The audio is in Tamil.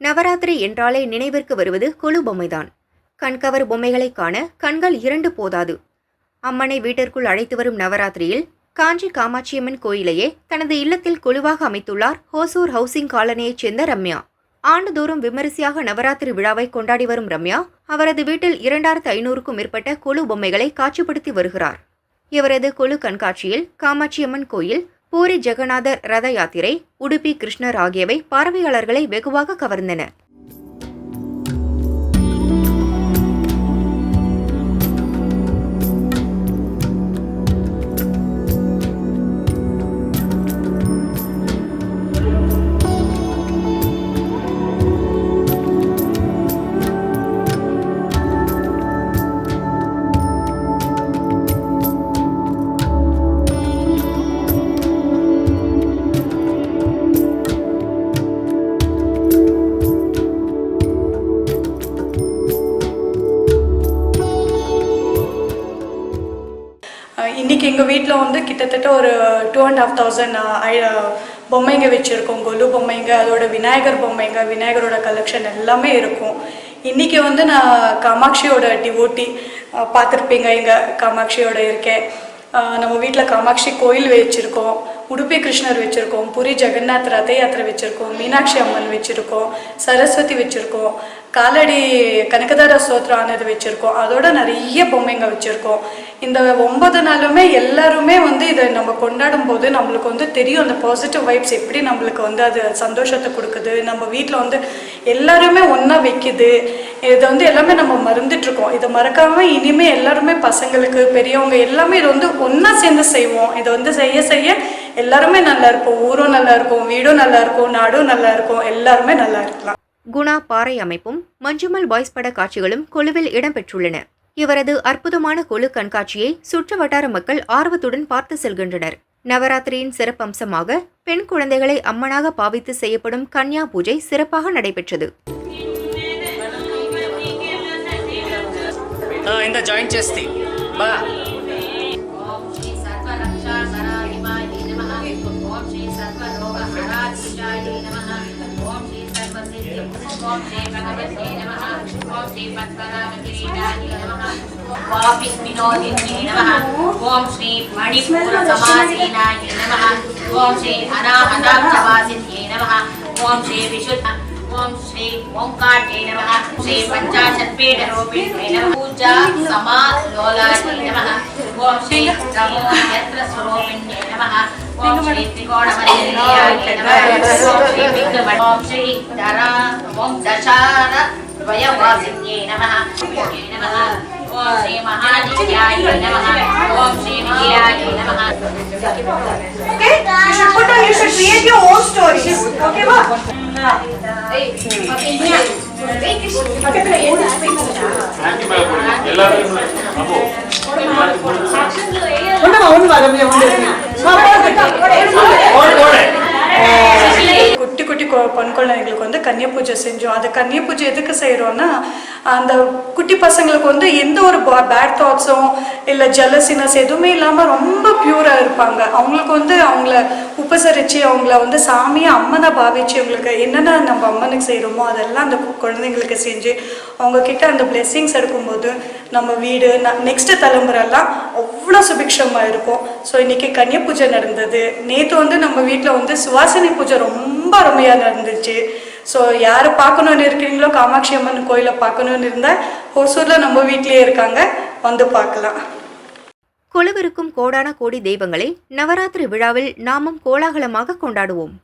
நவராத்திரி என்றாலே நினைவிற்கு வருவது கொலு பொம்மைதான். கண்கவர் பொம்மைகளை காண கண்கள் இரண்டு போதாது. அம்மனை வீட்டிற்குள் அழைத்து வரும் நவராத்திரியில் காஞ்சி காமாட்சியம்மன் கோயிலையே தனது இல்லத்தில் குழுவாக அமைத்துள்ளார் ஹோசூர் ஹவுசிங் காலனியைச் சேர்ந்த ரம்யா. ஆண்டுதோறும் விமரிசையாக நவராத்திரி விழாவை கொண்டாடி வரும் ரம்யா அவரது வீட்டில் இரண்டாயிரத்து ஐநூறுக்கும் மேற்பட்ட கொலு பொம்மைகளை காட்சிப்படுத்தி வருகிறார். இவரது கொலு கண்காட்சியில் காமாட்சியம்மன் கோயில் பூரி ஜெகநாதர் ரத யாத்திரை உடுப்பி கிருஷ்ணர் ஆகியவை பார்வையாளர்களை வெகுவாக கவர்ந்தன. இன்றைக்கி எங்கள் வீட்டில் வந்து கிட்டத்தட்ட ஒரு டூ அண்ட் ஹாஃப் தௌசண்ட் பொம்மைங்க வச்சுருக்கோம். கொலு பொம்மைங்க அதோட விநாயகர் பொம்மைங்க விநாயகரோட கலெக்ஷன் எல்லாமே இருக்கும். இன்றைக்கி வந்து நான் காமாட்சியோட டிவோட்டி பார்த்துருப்பீங்க. இங்கே காமாட்சியோட இருக்கேன். நம்ம வீட்டில் காமாட்சி கோயில் வச்சுருக்கோம். உடுப்பி கிருஷ்ணர் வச்சுருக்கோம் புரி ஜெகநாத் ரத யாத்திரை வச்சுருக்கோம் மீனாட்சி அம்மன் வச்சுருக்கோம் சரஸ்வதி வச்சுருக்கோம் காலடி கனகதார ஸ்தோத்திரம் ஆனது வச்சுருக்கோம். அதோட நிறைய பொம்மைங்க வச்சுருக்கோம். இந்த ஒன்பது நாளுமே எல்லாருமே வந்து இதை நம்ம கொண்டாடும் போது நம்மளுக்கு வந்து தெரியும் அந்த பாசிட்டிவ் வைப்ஸ் எப்படி நம்மளுக்கு வந்து அது சந்தோஷத்தை கொடுக்குது. நம்ம வீட்டில் வந்து எல்லாருமே ஒன்றா வைக்குது. இதை வந்து எல்லாமே நம்ம மறந்துட்டுருக்கோம். இதை மறக்காமல் இனிமேல் எல்லாருமே பசங்களுக்கு பெரியவங்க எல்லாமே இதை வந்து ஒன்றா சேர்ந்து செய்வோம். இதை வந்து செய்ய செய்ய எல்லாருமே நல்லா இருக்கும். ஊரும் நல்லா இருக்கும். வீடும் நல்லா இருக்கும். நாடும் நல்லா இருக்கும். எல்லாருமே நல்லா இருக்கலாம். குணா பாறை அமைப்பும் மஞ்சுமல் பாய்ஸ் பட காட்சிகளும் குழுவில் இடம்பெற்றுள்ளன. இவரது அற்புதமான கொழு கண்காட்சியை சுற்றுவட்டார மக்கள் ஆர்வத்துடன் பார்த்து செல்கின்றனர். நவராத்திரியின் சிறப்பம்சமாக பெண் குழந்தைகளை அம்மனாக பாவித்து செய்யப்படும் கன்யா பூஜை சிறப்பாக நடைபெற்றது. இந்த ஜாயின் ఓం శ్రీ భగవతే నమః ఓం శ్రీ పద్మనాభగిరిజాయ నమః వాపి నమః ఓం శ్రీ మణిపూర సమాసీనాయ నమః ఓం శ్రీ అనాహతాబ్జవాసిన్యే నమః ఓం శ్రీ విశుద్ధ ఓం శ్రీ ఓంకార్యే నమః శ్రీ పంచాశత్పీఠరూపిణ్యే నమః పూజా సమాలోలాయ నమః ఓం శ్రీ నమో యత్ర స్వరూపిణ్యే నమః ఓం శ్రీ త్రికోణమల్లియాయ నమః ఓం శ్రీ విఘ్నమ ఓం శ్రీ ధరా ఓం దశార ద్వయవాసిన్యే నమః నమః ఓం శ్రీ మహానిత్యాయ నమః ఓం శ్రీ విజయాయ నమః Okay? You should put on, you should create your own stories. Okay, ma? குட்டி குட்டி பொன் குழந்தைங்களுக்கு வந்து கன்னிய பூஜை செஞ்சோம். அந்த கன்னிய பூஜை எதுக்கு செய்கிறோன்னா அந்த குட்டி பசங்களுக்கு வந்து எந்த ஒரு பேட் தாட்ஸும் இல்லை ஜலசினஸ் எதுவுமே இல்லாமல் ரொம்ப பியூராக இருப்பாங்க. அவங்களுக்கு வந்து அவங்கள உபசரித்து அவங்கள வந்து சாமியை அம்மனை பாவிச்சு அவங்களுக்கு என்னென்ன நம்ம அம்மனுக்கு செய்கிறோமோ அதெல்லாம் அந்த குழந்தைங்களுக்கு செஞ்சு அவங்கக்கிட்ட அந்த பிளெஸ்ஸிங்ஸ் எடுக்கும்போது நம்ம வீடு நெக்ஸ்ட் தலைமுறைலாம் அவ்வளோ சுபிக்ஷமாக இருக்கும். ஸோ இன்றைக்கி கன்னிய பூஜை நடந்தது. நேற்று வந்து நம்ம வீட்டில் வந்து சுவாசினி பூஜை ரொம்ப அருமையாக நடந்துச்சு. ஸோ யார் பார்க்கணுன்னு இருக்கிறீங்களோ காமாட்சி அம்மன் கோயிலை பார்க்கணுன்னு இருந்தால் ஹொசூரில் நம்ம வீட்லேயே இருக்காங்க. வந்து பார்க்கலாம். கொலுவிருக்கும் கோடான கோடி தெய்வங்களை நவராத்திரி விழாவில் நாமும் கோலாகலமாக கொண்டாடுவோம்.